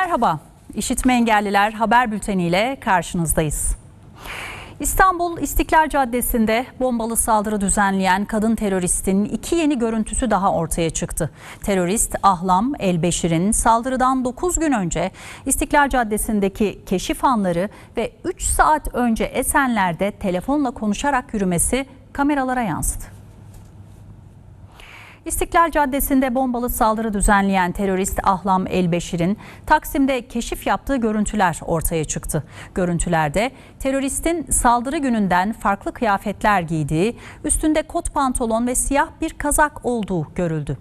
Merhaba, İşitme Engelliler Haber Bülteni ile karşınızdayız. İstanbul İstiklal Caddesi'nde bombalı saldırı düzenleyen kadın teröristin iki yeni görüntüsü daha ortaya çıktı. Terörist Ahlam Elbeşir'in saldırıdan 9 gün önce İstiklal Caddesi'ndeki keşif anları ve 3 saat önce Esenler'de telefonla konuşarak yürümesi kameralara yansıdı. İstiklal Caddesi'nde bombalı saldırı düzenleyen terörist Ahlam Elbeşir'in Taksim'de keşif yaptığı görüntüler ortaya çıktı. Görüntülerde teröristin saldırı gününden farklı kıyafetler giydiği, üstünde kot pantolon ve siyah bir kazak olduğu görüldü.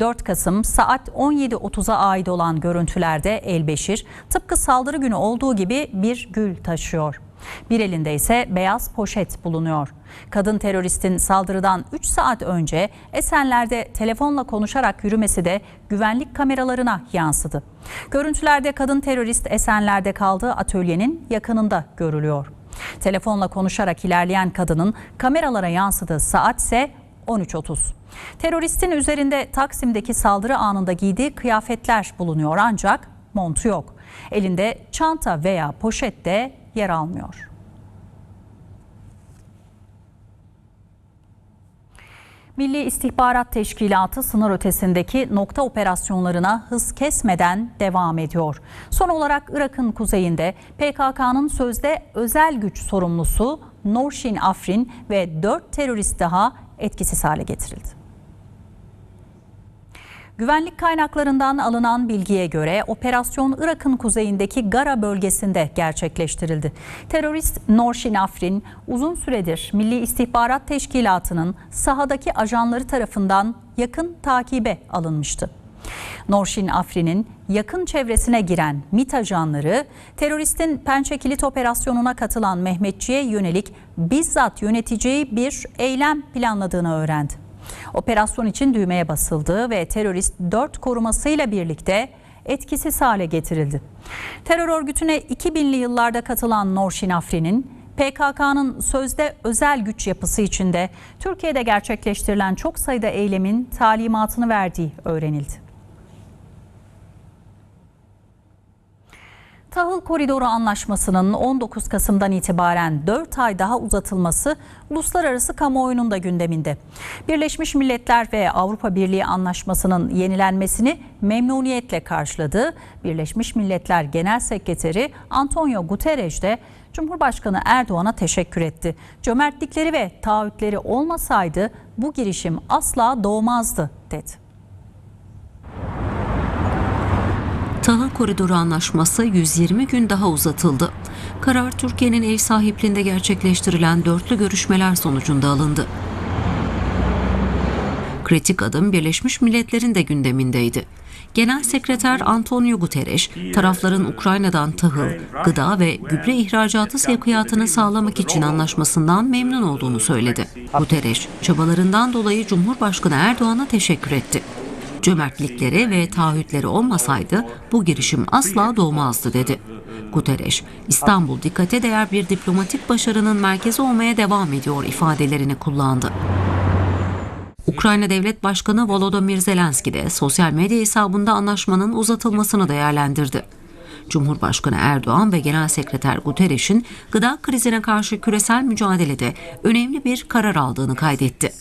4 Kasım saat 17.30'a ait olan görüntülerde Elbeşir tıpkı saldırı günü olduğu gibi bir gül taşıyor. Bir elinde ise beyaz poşet bulunuyor. Kadın teröristin saldırıdan 3 saat önce Esenler'de telefonla konuşarak yürümesi de güvenlik kameralarına yansıdı. Görüntülerde kadın terörist Esenler'de kaldığı atölyenin yakınında görülüyor. Telefonla konuşarak ilerleyen kadının kameralara yansıdığı saat ise 13.30. Teröristin üzerinde Taksim'deki saldırı anında giydiği kıyafetler bulunuyor ancak montu yok. Elinde çanta veya poşet de yer almıyor. Milli İstihbarat Teşkilatı sınır ötesindeki nokta operasyonlarına hız kesmeden devam ediyor. Son olarak Irak'ın kuzeyinde PKK'nın sözde özel güç sorumlusu Norshin Afrin ve 4 terörist daha etkisiz hale getirildi. Güvenlik kaynaklarından alınan bilgiye göre operasyon Irak'ın kuzeyindeki Gara bölgesinde gerçekleştirildi. Terörist Norshin Afrin uzun süredir Milli İstihbarat Teşkilatı'nın sahadaki ajanları tarafından yakın takibe alınmıştı. Norshin Afrin'in yakın çevresine giren MİT ajanları teröristin Pençe Kilit operasyonuna katılan Mehmetçi'ye yönelik bizzat yöneteceği bir eylem planladığını öğrendi. Operasyon için düğmeye basıldı ve terörist 4 korumasıyla birlikte etkisiz hale getirildi. Terör örgütüne 2000'li yıllarda katılan Norshin Afrin'in PKK'nın sözde özel güç yapısı içinde Türkiye'de gerçekleştirilen çok sayıda eylemin talimatını verdiği öğrenildi. Tahıl Koridoru Anlaşması'nın 19 Kasım'dan itibaren 4 ay daha uzatılması uluslararası kamuoyunun da gündeminde. Birleşmiş Milletler ve Avrupa Birliği Anlaşması'nın yenilenmesini memnuniyetle karşıladı. Birleşmiş Milletler Genel Sekreteri Antonio Guterres de Cumhurbaşkanı Erdoğan'a teşekkür etti. Cömertlikleri ve taahhütleri olmasaydı bu girişim asla doğmazdı dedi. Tahıl Koridoru Anlaşması 120 gün daha uzatıldı. Karar Türkiye'nin ev sahipliğinde gerçekleştirilen dörtlü görüşmeler sonucunda alındı. Kritik adım Birleşmiş Milletler'in de gündemindeydi. Genel Sekreter Antonio Guterres, tarafların Ukrayna'dan tahıl, gıda ve gübre ihracatı sevkiyatını sağlamak için anlaşmasından memnun olduğunu söyledi. Guterres, çabalarından dolayı Cumhurbaşkanı Erdoğan'a teşekkür etti cömertlikleri ve taahhütleri olmasaydı bu girişim asla doğmazdı dedi. Guterres, İstanbul dikkate değer bir diplomatik başarının merkezi olmaya devam ediyor ifadelerini kullandı. Ukrayna Devlet Başkanı Volodymyr Zelenski de sosyal medya hesabında anlaşmanın uzatılmasını değerlendirdi. Cumhurbaşkanı Erdoğan ve Genel Sekreter Guterres'in gıda krizine karşı küresel mücadelede önemli bir karar aldığını kaydetti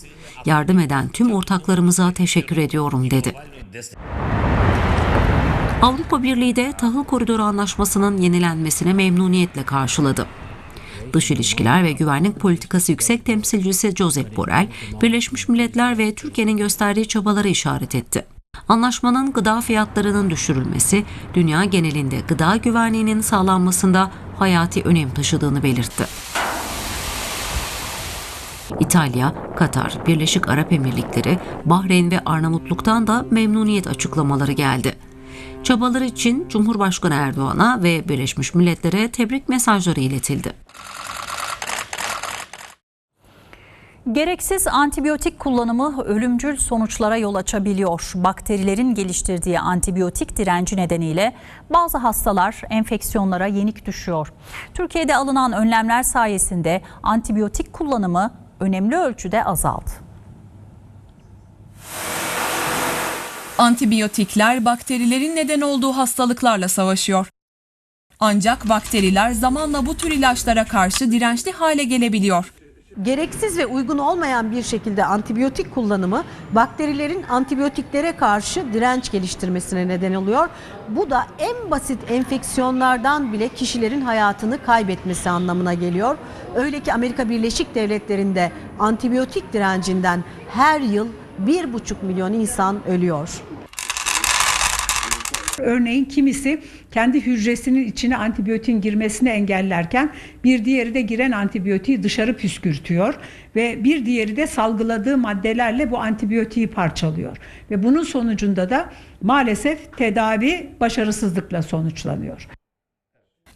yardım eden tüm ortaklarımıza teşekkür ediyorum dedi. Avrupa Birliği de tahıl koridoru anlaşmasının yenilenmesine memnuniyetle karşıladı. Dış İlişkiler ve Güvenlik Politikası Yüksek Temsilcisi Josep Borrell, Birleşmiş Milletler ve Türkiye'nin gösterdiği çabaları işaret etti. Anlaşmanın gıda fiyatlarının düşürülmesi, dünya genelinde gıda güvenliğinin sağlanmasında hayati önem taşıdığını belirtti. İtalya, Katar, Birleşik Arap Emirlikleri, Bahreyn ve Arnavutluk'tan da memnuniyet açıklamaları geldi. Çabaları için Cumhurbaşkanı Erdoğan'a ve Birleşmiş Milletler'e tebrik mesajları iletildi. Gereksiz antibiyotik kullanımı ölümcül sonuçlara yol açabiliyor. Bakterilerin geliştirdiği antibiyotik direnci nedeniyle bazı hastalar enfeksiyonlara yenik düşüyor. Türkiye'de alınan önlemler sayesinde antibiyotik kullanımı önemli ölçüde azaldı. Antibiyotikler bakterilerin neden olduğu hastalıklarla savaşıyor. Ancak bakteriler zamanla bu tür ilaçlara karşı dirençli hale gelebiliyor. Gereksiz ve uygun olmayan bir şekilde antibiyotik kullanımı bakterilerin antibiyotiklere karşı direnç geliştirmesine neden oluyor. Bu da en basit enfeksiyonlardan bile kişilerin hayatını kaybetmesi anlamına geliyor. Öyle ki Amerika Birleşik Devletleri'nde antibiyotik direncinden her yıl 1,5 milyon insan ölüyor. Örneğin kimisi kendi hücresinin içine antibiyotin girmesini engellerken bir diğeri de giren antibiyotiği dışarı püskürtüyor ve bir diğeri de salgıladığı maddelerle bu antibiyotiği parçalıyor. Ve bunun sonucunda da maalesef tedavi başarısızlıkla sonuçlanıyor.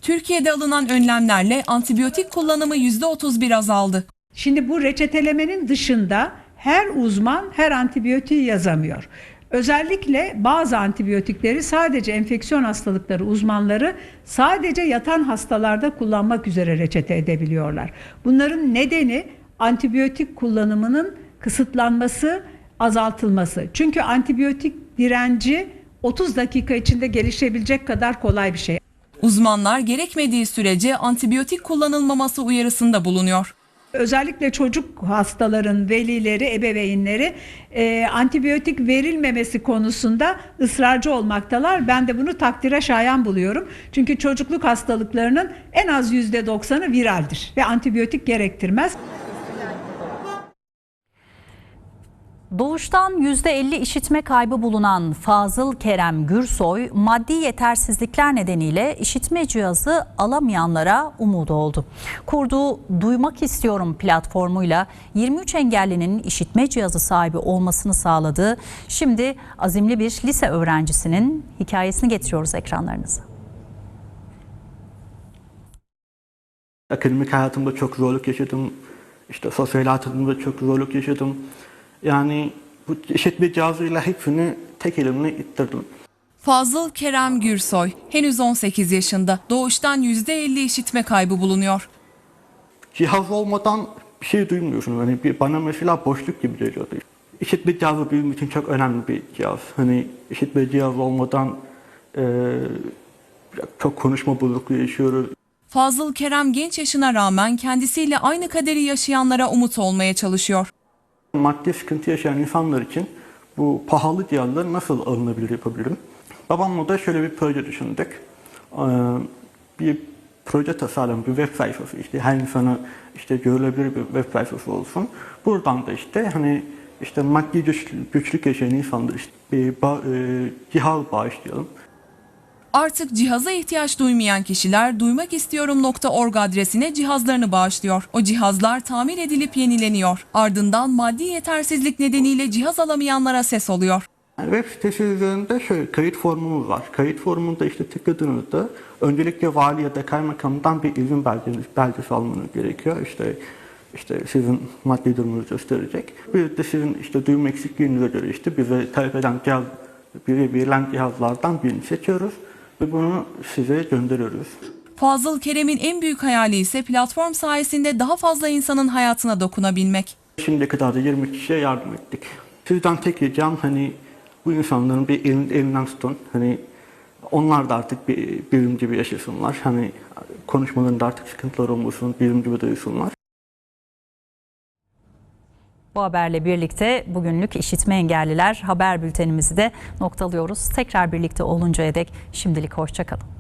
Türkiye'de alınan önlemlerle antibiyotik kullanımı %31 azaldı. Şimdi bu reçetelemenin dışında her uzman her antibiyotiği yazamıyor. Özellikle bazı antibiyotikleri sadece enfeksiyon hastalıkları uzmanları sadece yatan hastalarda kullanmak üzere reçete edebiliyorlar. Bunların nedeni antibiyotik kullanımının kısıtlanması, azaltılması. Çünkü antibiyotik direnci 30 dakika içinde gelişebilecek kadar kolay bir şey. Uzmanlar gerekmediği sürece antibiyotik kullanılmaması uyarısında bulunuyor. Özellikle çocuk hastaların velileri, ebeveynleri e, antibiyotik verilmemesi konusunda ısrarcı olmaktalar. Ben de bunu takdire şayan buluyorum. Çünkü çocukluk hastalıklarının en az %90'ı viraldir ve antibiyotik gerektirmez. Doğuştan %50 işitme kaybı bulunan Fazıl Kerem Gürsoy, maddi yetersizlikler nedeniyle işitme cihazı alamayanlara umut oldu. Kurduğu Duymak İstiyorum platformuyla 23 engellinin işitme cihazı sahibi olmasını sağladı. Şimdi azimli bir lise öğrencisinin hikayesini getiriyoruz ekranlarınıza. Akademik hayatımda çok zorluk yaşadım. İşte sosyal hayatımda çok zorluk yaşadım. Yani bu işitme cihazıyla hepsini tek elimle ittirdim. Fazıl Kerem Gürsoy henüz 18 yaşında. Doğuştan %50 işitme kaybı bulunuyor. Cihaz olmadan bir şey duymuyorsun. Hani bir, bana mesela boşluk gibi geliyordu. İşitme cihazı benim için çok önemli bir cihaz. Hani işitme cihazı olmadan eee, çok konuşma bozukluğu yaşıyoruz. Fazıl Kerem genç yaşına rağmen kendisiyle aynı kaderi yaşayanlara umut olmaya çalışıyor. Maddi sıkıntı yaşayan insanlar için bu pahalı cihazları nasıl alınabilir yapabilirim? Babamla da şöyle bir proje düşündük. Ee, Bir proje tasarladım, bir web sayfası işte her insana işte görülebilir bir web sayfası olsun. Buradan da işte hani işte maddi güç- güçlük yaşayan insanlar işte bir ba- e, cihaz bağışlayalım. Artık cihaza ihtiyaç duymayan kişiler duymakistiyorum.org adresine cihazlarını bağışlıyor. O cihazlar tamir edilip yenileniyor. Ardından maddi yetersizlik nedeniyle cihaz alamayanlara ses oluyor. Yani web sitesi üzerinde şöyle kayıt formumuz var. Kayıt formunda işte tıkladığınızda öncelikle vali ya da kaymakamdan bir izin belgesi, belgesi almanız gerekiyor. İşte işte sizin maddi durumunuzu gösterecek. Bir de sizin işte duyum eksikliğinize göre işte bize talep eden cihaz, bize verilen cihazlardan birini seçiyoruz ve bunu size gönderiyoruz. Fazıl Kerem'in en büyük hayali ise platform sayesinde daha fazla insanın hayatına dokunabilmek. Şimdiye kadar da 20 kişiye yardım ettik. Sizden tek ricam hani bu insanların bir elin, elinden tutun. Hani onlar da artık bir birim gibi yaşasınlar. Hani konuşmalarında artık sıkıntılar olmasın, birim gibi duysunlar. Bu haberle birlikte bugünlük işitme engelliler haber bültenimizi de noktalıyoruz. Tekrar birlikte oluncaya dek şimdilik hoşçakalın.